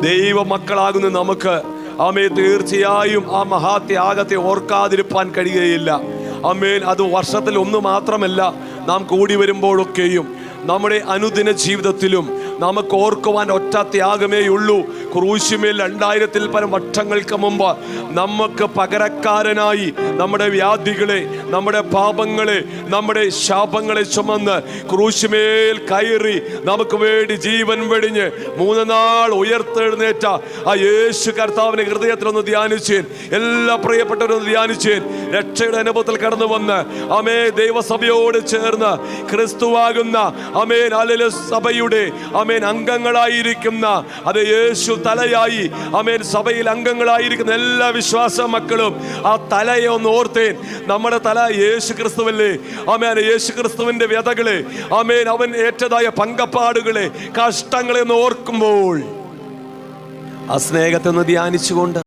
ദൈവ മക്കളാകുന്ന നമുക്ക് ആമേ തീർച്ചയായും ആ മഹാത്യാഗത്തെ ഓർക്കാതിരിപ്പാൻ കഴിയുകയില്ല. അമ്മേൻ അത് വർഷത്തിൽ ഒന്ന് മാത്രമല്ല നാം കൂടി വരുമ്പോഴൊക്കെയും നമ്മുടെ അനുദിന ജീവിതത്തിലും നമുക്ക് ഓർക്കുവാൻ ഒറ്റ ത്യാഗമേ ഉള്ളൂ ക്രൂശുമേൽ രണ്ടായിരത്തിൽ പരം വർഷങ്ങൾക്ക് മുമ്പ് നമുക്ക് പകരക്കാരനായി നമ്മുടെ വ്യാധികളെ നമ്മുടെ പാപങ്ങളെ നമ്മുടെ ശാപങ്ങളെ ചുമന്ന് ക്രൂശുമേൽ കയറി നമുക്ക് വേണ്ടി ജീവൻ വെടിഞ്ഞ് മൂന്ന് നാൾ ഉയർത്തെഴുന്നേറ്റ ആ യേശു കർത്താവിനെ ഹൃദയത്തിലൊന്ന് ധ്യാനിച്ചേൻ എല്ലാ പ്രിയപ്പെട്ടവരൊന്ന് ധ്യാനിച്ചേൻ രക്ഷയുടെ അനുഭവത്തിൽ കടന്നു വന്ന് അമേ ദൈവസഭയോട് ചേർന്ന് ക്രിസ്തുവാകുന്ന അമേൻ അലല സഭയുടെ അമേൻ അംഗങ്ങളായിരിക്കുന്ന അത് യേശു തലയായി. അമേൻ സഭയിൽ അംഗങ്ങളായിരിക്കുന്ന എല്ലാ വിശ്വാസ മക്കളും ആ തലയെ ഒന്ന് ഓർത്തേൻ. നമ്മുടെ തല യേശു ക്രിസ്തുവല്ലേ അമേൻ യേശു ക്രിസ്തുവിന്റെ വ്യതകളെ. അമേൻ അവൻ ഏറ്റതായ പങ്കപ്പാടുകളെ കഷ്ടങ്ങളെ ഒന്ന് ഓർക്കുമ്പോൾ ആ സ്നേഹത്തെ ഒന്ന് ധ്യാനിച്ചുകൊണ്ട്